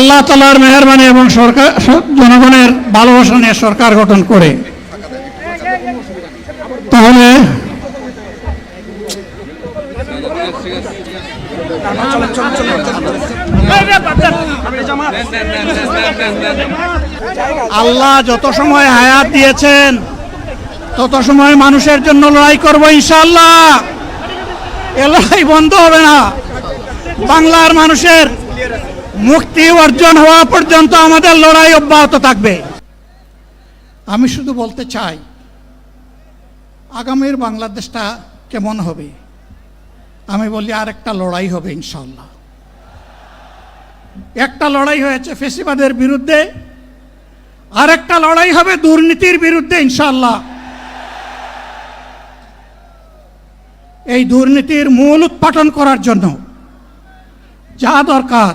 আল্লাহ তালার মেহরবানি এবং সরকার জনগণের ভালোবাসা নিয়ে সরকার গঠন করে। তাহলে আল্লাহ যত সময় হায়াত দিয়েছেন, তত সময় মানুষের জন্য লড়াই করব ইনশাল্লাহ এ লড়াই বন্ধ হবে না। বাংলার মানুষের মুক্তি অর্জন হওয়া পর্যন্ত আমাদের লড়াই অব্যাহত থাকবে। আমি শুধু বলতে চাই, আগামীর বাংলাদেশটা কেমন হবে? আমি বলি আর একটা লড়াই হবে ইনশাল্লাহ একটা লড়াই হয়েছে ফেসিবাদের বিরুদ্ধে আর একটা লড়াই হবে দুর্নীতির বিরুদ্ধে ইনশাল্লাহ এই দুর্নীতির মূল উৎপাটন করার জন্য যা দরকার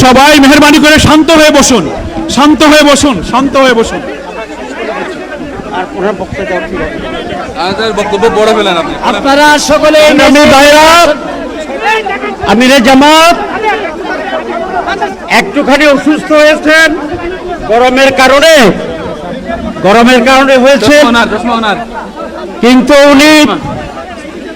সবাই মেহরবানি করে শান্ত হয়ে বসুন শান্ত হয়ে বসুন শান্ত হয়ে বসুন। আমাদের বক্তব্য বড় ফেলেন আপনি। আপনারা সকলে আমিরে জামাত একটুখানি অসুস্থ হয়েছেন গরমের কারণে গরমের কারণে হয়েছে কিন্তু উনি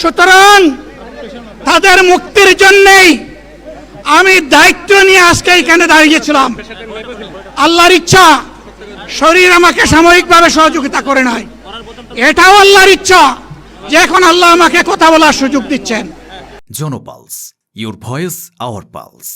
সুতরাং তাদের মুক্তির জন্যেই আমি দায়িত্ব নিয়ে আজকে এখানে দাঁড়িয়েছিলাম আল্লাহর ইচ্ছা শরীর আমাকে সাময়িকভাবে সহযোগিতা করে নাই। এটাও আল্লাহর ইচ্ছা যে এখন আল্লাহ আমাকে কথা বলার সুযোগ দিচ্ছেন। জনপালস ইউর ভয়েস আওয়ার পালস